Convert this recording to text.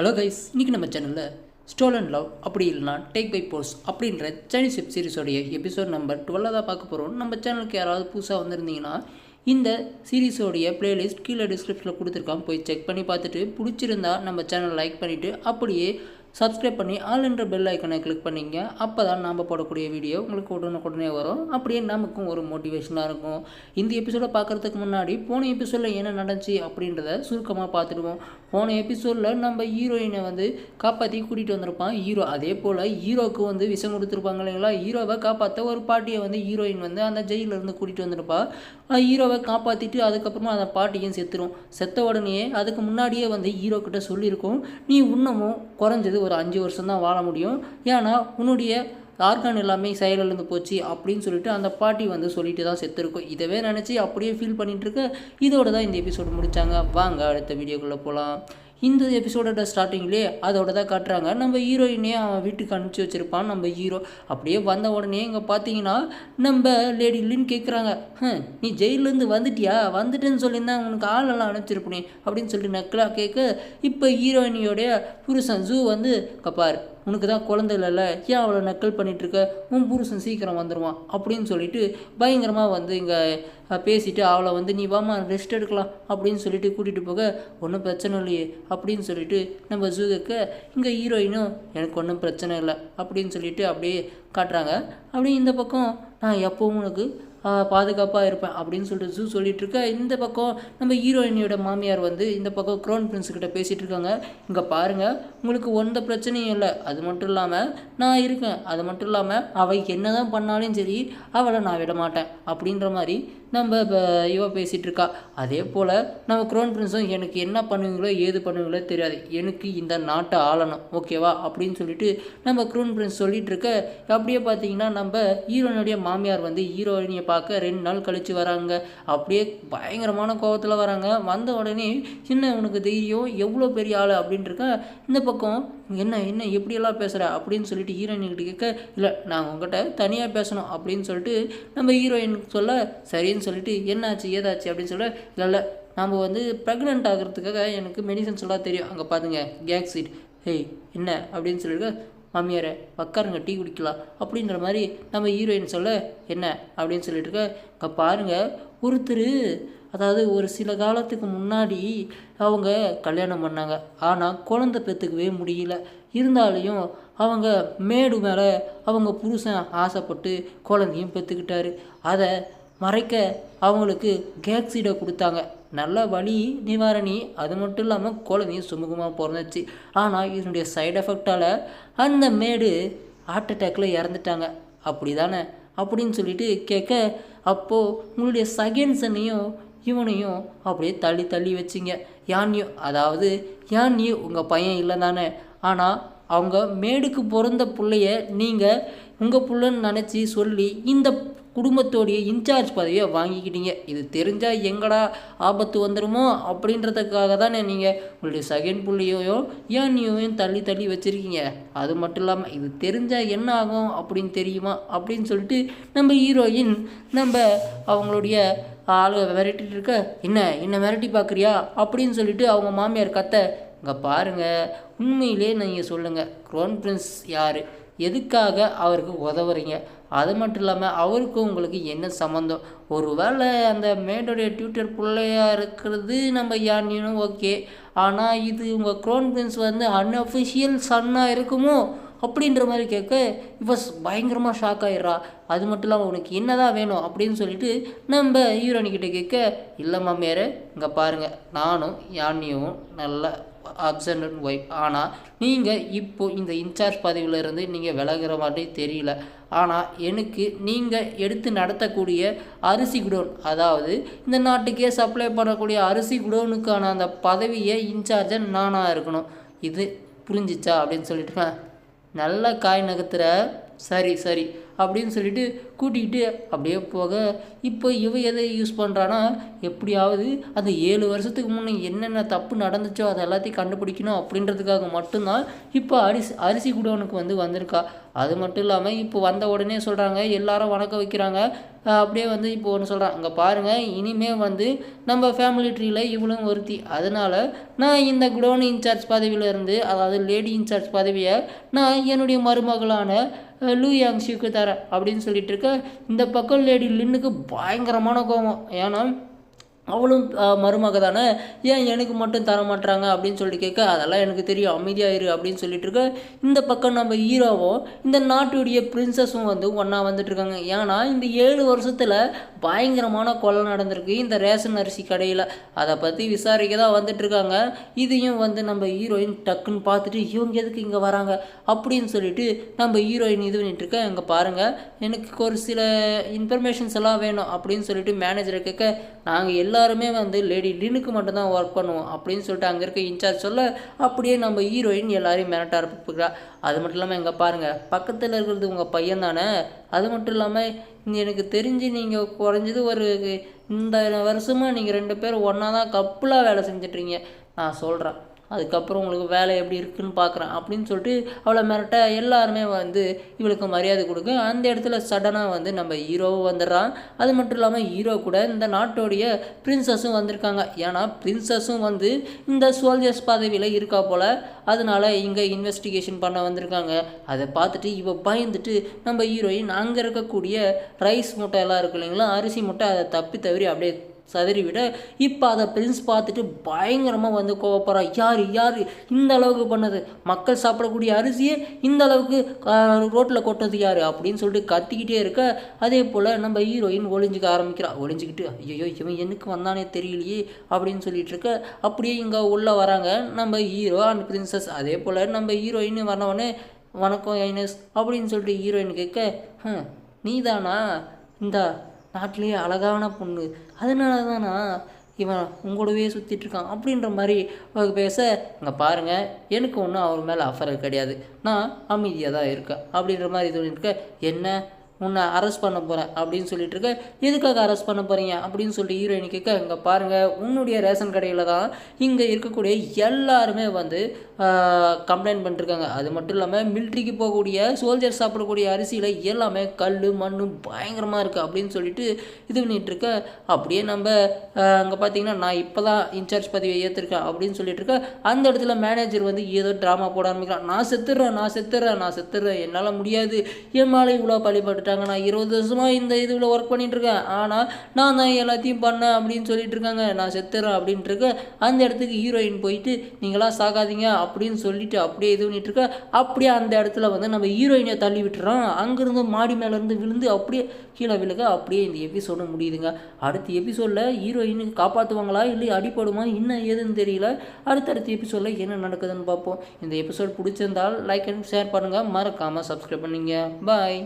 Hello guys இன்றைக்கி நம்ம சேனலில் ஸ்டோல் அண்ட் லவ் அப்படி இல்லைனா டேக் பை போர்ஸ் அப்படின்ற சைனீஸ் வெப் சீரிஸோடைய எபிசோட் நம்பர் டுவெல்லாக தான் பார்க்க போகிறோம் நம்ம சேனலுக்கு யாராவது புதுசாக வந்திருந்தீங்கன்னா இந்த சீரிஸோடைய பிளேலிஸ்ட் கீழே டிஸ்கிரிப்ஷனில் கொடுத்துருக்கான். போய் செக் பண்ணி பார்த்துட்டு பிடிச்சிருந்தா நம்ம சேனல் லைக் பண்ணிவிட்டு அப்படியே சப்ஸ்கிரைப் பண்ணி ஆல் என்ற பெல் ஐக்கனை கிளிக் பண்ணிங்க. அப்போ தான் நாம் போடக்கூடிய வீடியோ உங்களுக்கு உடனுக்குடனே வரும். அப்படியே நமக்கும் ஒரு மோட்டிவேஷனாக இருக்கும். இந்த எபிசோடை பார்க்குறதுக்கு முன்னாடி போன எபிசோடில் என்ன நடந்துச்சு அப்படின்றத சுருக்கமாக பார்த்துடுவோம். போன எபிசோடில் நம்ம ஹீரோயினை வந்து காப்பாற்றி கூட்டிகிட்டு வந்திருப்பான். ஹீரோ அதே போல் ஹீரோவுக்கு வந்து விஷம் கொடுத்துருப்பாங்க இல்லைங்களா? ஹீரோவை காப்பாற்ற ஒரு பாட்டியை வந்து ஹீரோயின் வந்து அந்த ஜெயிலிருந்து கூட்டிகிட்டு வந்திருப்பா. ஹீரோவை காப்பாற்றிட்டு அதுக்கப்புறமா அந்த பாட்டியும் செத்துரும். செத்த உடனே அதுக்கு முன்னாடியே வந்து ஹீரோ கிட்ட சொல்லியிருக்கோம் நீ இன்னமும் குறைஞ்சது ஒரு அஞ்சு வருஷம் தான் வாழ முடியும். ஏன்னா உன்னுடைய ஆர்கான் எல்லாமே செயலிழந்து போச்சு அப்படின்னு சொல்லிட்டு அந்த பாட்டி வந்து சொல்லிட்டு தான் செத்துருக்கோம். இதவே நினச்சி அப்படியே ஃபீல் பண்ணிகிட்ருக்க இருக்க. இதோட தான் இந்த எபிசோடு முடித்தாங்க வாங்க அடுத்த வீடியோக்குள்ளே போகலாம் இந்த எபிசோடோட ஸ்டார்டிங்லேயே அதோட தான் காட்டுறாங்க. நம்ம ஹீரோயினே அவன் வீட்டுக்கு அனுப்பிச்சி வச்சிருப்பான். நம்ம ஹீரோ அப்படியே வந்த உடனே இங்கே பார்த்தீங்கன்னா நம்ம லேடி லின் கேட்குறாங்க நீ ஜெயிலேருந்து வந்துட்டியா? வந்துட்டேன்னு சொல்லியிருந்தா உனக்கு ஆளெல்லாம் அனுப்பிச்சிருப்பனே அப்படின்னு சொல்லிட்டு நக்கலாக கேட்க இப்போ ஹீரோயினியோடைய புருஷன் ஜூ வந்து கப்பார். உனக்கு தான் குழந்தை இல்லைல்ல? ஏன் அவளை நக்கல் பண்ணிகிட்ருக்க உன் புருஷன் சீக்கிரம் வந்துடுவான் அப்படின்னு சொல்லிட்டு பயங்கரமாக வந்து இங்கே பேசிட்டு அவளை வந்து நீ வாமா ரெஸ்ட் எடுக்கலாம் அப்படின்னு சொல்லிட்டு கூட்டிகிட்டு போக ஒன்றும் பிரச்சனை இல்லையே அப்படின்னு சொல்லிட்டு நம்ம ஜூகக்க இங்கே ஹீரோயினும் எனக்கு ஒன்றும் பிரச்சனை இல்லை அப்படின்னு சொல்லிட்டு அப்படியே காட்டுறாங்க. அப்படியே இந்த பக்கம் நான் எப்போவும் உனக்கு பாதுகாப்பாக இருப்பேன் அப்படின்னு சொல்லிட்டு ஜூ சொல்லிட்டு இருக்க இந்த பக்கம் நம்ம ஹீரோயினியோட மாமியார் வந்து இந்த பக்கம் க்ரௌன் பிரின்ஸ் கிட்ட பேசிகிட்டு இருக்காங்க இங்கே பாருங்கள் உங்களுக்கு எந்த பிரச்சனையும் இல்லை. அது மட்டும் இல்லாமல் நான் இருக்கேன். அது மட்டும் இல்லாமல் அவள் என்ன தான் பண்ணாலும் சரி அவளை நான் விட மாட்டேன். அப்படின்ற மாதிரி நம்ம இப்போ இவ பேசிகிட்டு இருக்கா. அதே போல் நம்ம க்ரோன் பிரின்ஸும் எனக்கு என்ன பண்ணுவீங்களோ ஏது பண்ணுவீங்களோ தெரியாது. எனக்கு இந்த நாட்டை ஆளணும் ஓகேவா? அப்படின்னு சொல்லிட்டு நம்ம க்ரௌன் பிரின்ஸ் சொல்லிட்டு இருக்க அப்படியே பார்த்தீங்கன்னா நம்ம ஹீரோனுடைய மாமியார் வந்து ஹீரோயினியை பார்க்க ரெண்டு நாள் கழித்து வராங்க. அப்படியே பயங்கரமான கோபத்தில் வராங்க. வந்த உடனே சின்ன உனக்கு தைரியம் எவ்வளோ பெரிய ஆள் அப்படின்ட்டு இருக்க இந்த பக்கம் என்ன என்ன எப்படியெல்லாம் பேசுகிற அப்படின்னு சொல்லிட்டு ஹீரோயின்கிட்ட கேட்க இல்லை நாங்கள் உங்ககிட்ட தனியாக பேசணும் அப்படின்னு சொல்லிட்டு நம்ம ஹீரோயின் சொல்ல சரின்னு சொல்லிட்டு என்னாச்சு ஏதாச்சு? அப்படின்னு சொல்ல இல்லை இல்லை நாம் வந்து ப்ரெக்னென்ட் ஆகிறதுக்காக எனக்கு மெடிசன் சொல்ல தெரியும். அங்கே பாருங்க கேக் சீட் ஹேய் என்ன? அப்படின்னு சொல்லிட்டு மாமியாரை உக்காருங்க டீ குடிக்கலாம். அப்படின்ற மாதிரி நம்ம ஹீரோயின் சொல்ல என்ன? அப்படின்னு சொல்லிட்டு இருக்க இங்கே பாருங்கள் ஒருத்தர் அதாவது ஒரு சில காலத்துக்கு முன்னாடி அவங்க கல்யாணம் பண்ணாங்க. ஆனால் குழந்தை பெற்றுக்கவே முடியல. இருந்தாலையும் அவங்க மேடு மேலே அவங்க புருஷன் ஆசைப்பட்டு குழந்தையும் பெற்றுக்கிட்டாரு. அதை மறைக்க அவங்களுக்கு கேக்ஸிடை கொடுத்தாங்க. நல்ல வழி நிவாரணி அது மட்டும் இல்லாமல் குழந்தையும் சுமூகமாக பிறந்துச்சு. ஆனால் இதனுடைய சைடு எஃபெக்டால் அந்த மேடு ஹார்ட் அட்டாக்கில் இறந்துட்டாங்க. அப்படி தானே அப்படின்னு சொல்லிட்டு கேட்க அப்போது உங்களுடைய செகண்ட்ஸனையும் இவனையும் அப்படியே தள்ளி தள்ளி வச்சிங்க. யானையும் அதாவது யானையும் உங்கள் பையன் இல்லை தானே ஆனால் அவங்க மேடுக்கு பிறந்த பிள்ளைய நீங்கள் உங்கள் புள்ளன்னு நினச்சி சொல்லி இந்த குடும்பத்தோடைய இன்சார்ஜ் பதவியை வாங்கிக்கிட்டீங்க. இது தெரிஞ்சால் எங்கடா ஆபத்து வந்துடுமோ அப்படின்றதுக்காக தானே நீங்கள் உங்களுடைய செகண்ட் பிள்ளையையும் ஏன் நீயும் தள்ளி தள்ளி வச்சுருக்கீங்க. அது மட்டும் இல்லாமல் இது தெரிஞ்சால் என்ன ஆகும் அப்படின்னு தெரியுமா அப்படின்னு சொல்லிட்டு நம்ம ஹீரோயின் நம்ம அவங்களுடைய ஆளுக விரட்டிட்டு இருக்க என்ன என்ன மிரட்டி பார்க்குறியா? அப்படின்னு சொல்லிட்டு அவங்க மாமியார் கத்த இங்கே பாருங்கள் உண்மையிலே நீங்கள் சொல்லுங்கள் க்ரோன் பிரின்ஸ் யார்? எதுக்காக அவருக்கு உதவுறீங்க? அது மட்டும் இல்லாமல் அவருக்கும் உங்களுக்கு என்ன சம்மந்தம் ஒருவேளை அந்த மேடோடைய ட்விட்டர் பிள்ளையா இருக்கிறது நம்ம யானினும் ஓகே ஆனால் இது உங்கள் க்ரோன் பிரின்ஸ் வந்து அன்அஃபிஷியல் சன்னாக இருக்குமோ? அப்படின்ற மாதிரி கேட்க இப்போ பயங்கரமாக ஷாக் ஆயிடுறா. அது மட்டும் இல்லாமல் உனக்கு என்னதான் வேணும்? அப்படின்னு சொல்லிட்டு நம்ம ஹீரோனிக்கிட்ட கேட்க இல்லை மாமியார் இங்கே பாருங்கள் நானும் யானியும் நல்ல ஹஸ்பண்ட் அண்ட் ஒய்ஃப் ஆனால் நீங்கள் இப்போ இந்த இன்சார்ஜ் பதவியிலிருந்து நீங்கள் விலகிற மாதிரி தெரியல. ஆனால் எனக்கு நீங்கள் எடுத்து நடத்தக்கூடிய அரிசி குடோன் அதாவது இந்த நாட்டுக்கே சப்ளை பண்ணக்கூடிய அரிசி குடோனுக்கான அந்த பதவியை இன்சார்ஜாக நானாக இருக்கணும். இது புரிஞ்சிச்சா? அப்படின்னு சொல்லிட்டு நல்ல காய் நகர்த்துற. சரி சரி. அப்படின்னு சொல்லிட்டு கூட்டிகிட்டு அப்படியே போக இப்போ இவன் எதை யூஸ் பண்ணுறான்னா எப்படியாவது அந்த ஏழு வருஷத்துக்கு முன்னே என்னென்ன தப்பு நடந்துச்சோ அதை எல்லாத்தையும் கண்டுபிடிக்கணும் அப்படின்றதுக்காக மட்டும்தான் இப்போ அரிசி அரிசி குடோனுக்கு வந்து வந்திருக்கா. அது மட்டும் இல்லாமல் இப்போ வந்த உடனே சொல்கிறாங்க எல்லாரும் வணக்கம் வைக்கிறாங்க. அப்படியே வந்து இப்போ ஒன்று சொல்கிறான் அங்கே பாருங்கள் இனிமே வந்து நம்ம ஃபேமிலி ட்ரீயில் இவளும் ஒருத்தி. அதனால் நான் இந்த குடோன் இன்சார்ஜ் பதவியிலேருந்து அதாவது லேடி இன்சார்ஜ் பதவியை நான் என்னுடைய மருமகளான லூ லூ யாங்ஷிக்கு தர அப்படின்னு சொல்லிட்டு இருக்க இந்த பக்கம் லேடி லின்னுக்கு பயங்கரமான கோபம் ஏன்னா அவளும் மருமக தானே ஏன் எனக்கு மட்டும் தர மாட்டுறாங்க அப்படின்னு சொல்லி கேட்க அதெல்லாம் எனக்கு தெரியும் அமைதியாயிரு அப்படின்னு சொல்லிட்டு இருக்க. இந்த பக்கம் நம்ம ஹீரோவும் இந்த நாட்டுடைய பிரின்சஸும் வந்து ஒன்றா வந்துட்டு இருக்காங்க. ஏன்னா இந்த ஏழு வருஷத்தில் பயங்கரமான கொலை நடந்திருக்கு இந்த ரேஷன் அரிசி கடையில். அதை பற்றி விசாரிக்க தான் வந்துட்டு இருக்காங்க. இதையும் வந்து நம்ம ஹீரோயின் டக்குன்னு பார்த்துட்டு இவங்க எதுக்கு இங்கே வராங்க? அப்படின்னு சொல்லிட்டு நம்ம ஹீரோயின் இது பண்ணிட்டு இருக்க. இங்கே பாருங்கள் எனக்கு ஒரு சில இன்ஃபர்மேஷன்ஸ் எல்லாம் வேணும் அப்படின்னு சொல்லிட்டு மேனேஜரை கேட்க நாங்கள் எல்லா எல்லாருமே வந்து லேடி லினுக்கு மட்டும்தான் ஒர்க் பண்ணுவோம். அப்படின்னு சொல்லிட்டு அங்கே இருக்க இன்சார்ஜ் சொல்ல அப்படியே நம்ம ஹீரோயின் எல்லாரையும் மிரட்ட ஆரம்பிக்கிறா. அது மட்டும் இல்லாமல் இங்கே பாருங்கள் பக்கத்தில் இருக்கிறது உங்கள் பையன் தானே? அது மட்டும் இல்லாமல் எனக்கு தெரிஞ்சு நீங்கள் குறைஞ்சது ஒரு இந்த வருஷமாக நீங்கள் ரெண்டு பேரும் ஒன்றா தான் கப்புலாக வேலை செஞ்சிட்றீங்க நான் சொல்கிறேன் அதுக்கப்புறம் உங்களுக்கு வேலை எப்படி இருக்குன்னு பார்க்குறேன் அப்படின்னு சொல்லிட்டு அவளை மிரட்ட எல்லாருமே வந்து இவளுக்கு மரியாதை கொடுக்க அந்த இடத்துல சடனாக வந்து நம்ம ஹீரோவும் வந்துடுறான். அது மட்டும் இல்லாமல் ஹீரோ கூட இந்த நாட்டோடைய பிரின்சஸும் வந்திருக்காங்க. ஏன்னா பிரின்சஸும் வந்து இந்த சோல்ஜர்ஸ் பதவியில் இருக்கா போல். அதனால் இங்கே இன்வெஸ்டிகேஷன் பண்ண வந்திருக்காங்க. அதை பார்த்துட்டு இவ பயந்துட்டு நம்ம ஹீரோயின் அங்கே இருக்கக்கூடிய ரைஸ் மூட்டை எல்லாம் இருக்கு இல்லைங்களா? அரிசி மூட்டை அதை தப்பி தவறி அப்படியே சதறி விட இப்போ அதை பிரின்ஸ் பார்த்துட்டு பயங்கரமாக வந்து கோவப்படுறா. யார் யார்? இந்த அளவுக்கு பண்ணது. மக்கள் சாப்பிடக்கூடிய அரிசியை இந்த அளவுக்கு ரோட்டில் கொட்டது யார்? அப்படின்னு சொல்லிட்டு கத்திக்கிட்டே இருக்க அதே போல் நம்ம ஹீரோயின் ஒளிஞ்சிக்க ஆரம்பிக்கிறா. ஒளிஞ்சிக்கிட்டு ஐயோ இவன் எனக்கு வந்தானே தெரியலையே அப்படின்னு சொல்லிட்டு இருக்க. அப்படியே இங்கே உள்ளே வராங்க நம்ம ஹீரோ அண்ட் பிரின்சஸ் அதே போல் நம்ம ஹீரோயின் வரவனே வணக்கம் ஐனஸ் அப்படின்னு சொல்லிட்டு ஹீரோயின் கேட்க நீ நீதானா? இந்த நாட்டிலேயே அழகான பொண்ணு. அதனால தானா இவன் உங்களோடவே சுற்றிட்டு இருக்கான் அப்படின்ற மாதிரி பேச இங்கே பாருங்கள் எனக்கு ஒன்றும் அவர் மேலே அஃபர் கிடையாது. நான் அமைதியாக தான் இருக்கேன். அப்படின்ற மாதிரி சொல்லிட்டு என்ன? உன்னை அரெஸ்ட் பண்ண போகிறேன் அப்படின்னு சொல்லிட்டு இருக்க. எதுக்காக அரெஸ்ட் பண்ண போகிறீங்க அப்படின்னு சொல்லிட்டு ஹீரோயின் கேட்க இங்கே பாருங்கள் உன்னுடைய ரேஷன் கடையில் தான் இங்கே இருக்கக்கூடிய எல்லாருமே வந்து கம்ப்ளைண்ட் பண்ணிருக்காங்க. அது மட்டும் இல்லாமல் மிலிட்ரிக்கு போகக்கூடிய சோல்ஜர் சாப்பிடக்கூடிய அரிசியில் எல்லாமே கல் மண் பயங்கரமாக இருக்குது அப்படின்னு சொல்லிட்டு இது பண்ணிட்டு இருக்க. அப்படியே நம்ம அங்கே பார்த்தீங்கன்னா நான் இப்போ தான் இன்சார்ஜ் பதவியை ஏற்றிருக்கேன் அப்படின்னு சொல்லிட்டு இருக்க. அந்த இடத்துல மேனேஜர் வந்து ஏதோ ட்ராமா போட ஆரம்பிக்கிறான். நான் செத்துடுறேன் நான் செத்துடுறேன் நான் செத்துடுறேன். என்னால் முடியாது. என் மேலே இவ்வளோ பழிப்பட்டுட்டாங்க நான் இருபது வருஷமாக இந்த இதுவில் ஒர்க் பண்ணிகிட்ருக்கேன் ஆனால் நான் தான் எல்லாத்தையும் பண்ணேன் அப்படின்னு சொல்லிட்டு இருக்காங்க நான் செத்துறேன் அப்படின்ட்டு இருக்க அந்த இடத்துக்கு ஹீரோயின் போயிட்டு நீங்களாம் சாகாதீங்க அப்படின்னு சொல்லிட்டு அப்படியே இது பண்ணிட்டு இருக்க அப்படியே அந்த இடத்துல வந்து நம்ம ஹீரோயினை தள்ளி விட்டுறோம். அங்கேருந்து மாடி மேலேருந்து விழுந்து அப்படியே கீழே விழுக அப்படியே இந்த எபிசோடு முடியுதுங்க. அடுத்த எபிசோடில் ஹீரோயினுக்கு காப்பாற்றுவாங்களா இல்லை அடிப்படுமா இன்னும் ஏதுன்னு தெரியல. அடுத்தடுத்த எபிசோடில் என்ன நடக்குதுன்னு பார்ப்போம். இந்த எபிசோட் பிடிச்சிருந்தால் லைக் அண்ட் ஷேர் பண்ணுங்கள் மறக்காமல் சப்ஸ்கிரைப் பண்ணுங்க. பாய்